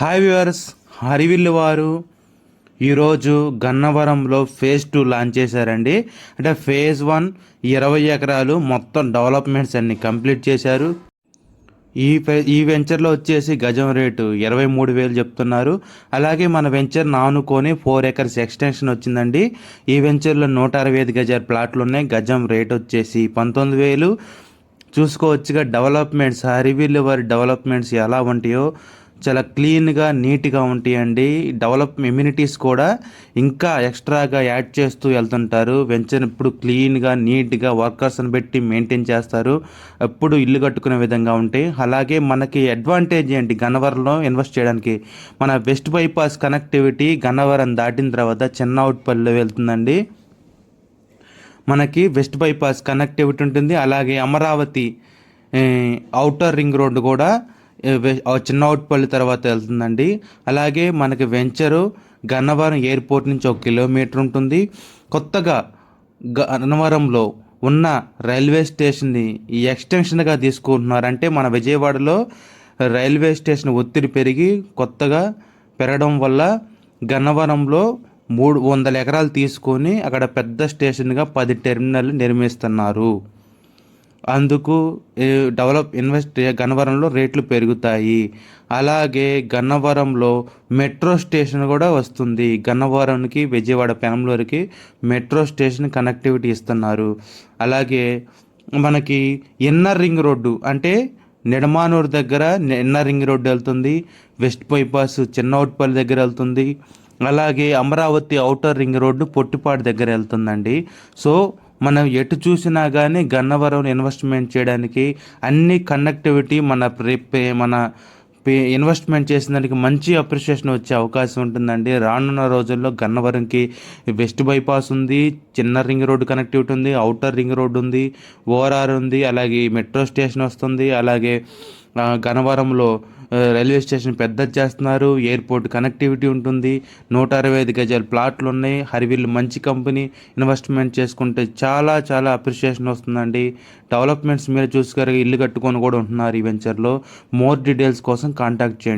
Hi viewers హరివిల్లు వారు ఈరోజు గన్నవరంలో ఫేజ్ టూ లాంచ్ చేశారండి. అంటే ఫేజ్ వన్ ఇరవై ఎకరాలు మొత్తం డెవలప్మెంట్స్ అన్ని కంప్లీట్ చేశారు. ఈ ఫే- ఈ వెంచర్లో వచ్చేసి గజం రేటు ఇరవై మూడు వేలు చెప్తున్నారు. అలాగే మన వెంచర్ నానుకొని ఫోర్ ఎకర్స్ ఎక్స్టెన్షన్ వచ్చిందండి. ఈ వెంచర్లో నూట అరవై ఐదు గజాల ప్లాట్లు ఉన్నాయి. గజం రేట్ వచ్చేసి పంతొమ్మిది వేలు. చూసుకోవచ్చుగా డెవలప్మెంట్స్ హరివిల్లు వారి డెవలప్మెంట్స్ ఎలా ఉంటాయో. చాలా క్లీన్గా నీట్గా ఉంటాయండి. డెవలప్ ఇమ్యూనిటీస్ కూడా ఇంకా ఎక్స్ట్రాగా యాడ్ చేస్తూ వెళ్తుంటారు. వెంచర్ ఇప్పుడు క్లీన్గా నీట్గా వర్కర్స్ని పెట్టి మెయింటైన్ చేస్తారు. ఎప్పుడు ఇల్లు కట్టుకునే విధంగా ఉంటాయి అలాగే మనకి అడ్వాంటేజ్ ఏంటి? గన్నవరంలో ఇన్వెస్ట్ చేయడానికి. మన వెస్ట్ బైపాస్ కనెక్టివిటీ గన్నవరం దాటిన తర్వాత చిన్న వెళ్తుందండి. మనకి వెస్ట్ బైపాస్ కనెక్టివిటీ ఉంటుంది. అలాగే Amaravati outer outer ring road కూడా చిన్న అవుట్పల్లి తర్వాత వెళ్తుందండి. అలాగే మనకి వెంచరు గన్నవరం ఎయిర్పోర్ట్ నుంచి ఒక కిలోమీటర్ ఉంటుంది. కొత్తగా గన్నవరంలో ఉన్న రైల్వే స్టేషన్ని ఈ ఎక్స్టెన్షన్గా తీసుకుంటున్నారంటే మన విజయవాడలో రైల్వే స్టేషన్ ఒత్తిడి పెరిగి కొత్తగా పెరగడం వల్ల గన్నవరంలో మూడు వందల ఎకరాలు తీసుకొని అక్కడ పెద్ద స్టేషన్గా పది టెర్మినల్ నిర్మిస్తున్నారు. అందుకు డెవలప్ ఇన్వెస్ట్ గన్నవరంలో రేట్లు పెరుగుతాయి. అలాగే గన్నవరంలో మెట్రో స్టేషన్ కూడా వస్తుంది. గన్నవరంకి విజయవాడ పెనంలూరుకి మెట్రో స్టేషన్ కనెక్టివిటీ ఇస్తున్నారు. అలాగే మనకి ఇన్నర్ రింగ్ రోడ్డు అంటే నిడమానూరు దగ్గర ఇన్నర్ రింగ్ రోడ్డు వెళ్తుంది. వెస్ట్ బైపాస్ చిన్నౌట్పల్లి దగ్గర వెళ్తుంది. అలాగే Amaravati outer ring road Pottipadu దగ్గర వెళ్తుందండి. సో మనం ఎటు చూసినా కానీ గన్నవరం ఇన్వెస్ట్మెంట్ చేయడానికి అన్ని కనెక్టివిటీ మన పే- మన పే- ఇన్వెస్ట్మెంట్ చేసిన దానికి మంచి అప్రిషియేషన్ వచ్చే అవకాశం ఉంటుందండి. రానున్న రోజుల్లో గన్నవరంకి వెస్ట్ బైపాస్ ఉంది చిన్న రింగ్ రోడ్డు కనెక్టివిటీ ఉంది అవుటర్ రింగ్ రోడ్డు ఉంది ఓఆర్ఆర్ ఉంది అలాగే మెట్రో స్టేషన్ వస్తుంది అలాగే గనవరంలో రైల్వే స్టేషన్ పెద్దది చేస్తున్నారు. ఎయిర్పోర్ట్ కనెక్టివిటీ ఉంటుంది. నూట అరవై ఐదు గజాల ప్లాట్లు ఉన్నాయి హరివిల్లు మంచి కంపెనీ. ఇన్వెస్ట్మెంట్ చేసుకుంటే చాలా చాలా అప్రిషియేషన్ వస్తుందండి. డెవలప్మెంట్స్ మీరు చూసుకోరు ఇల్లు కట్టుకొని కూడా ఉంటున్నారు ఈ వెంచర్లో. మోర్ డీటెయిల్స్ కోసం కాంటాక్ట్ చేయండి.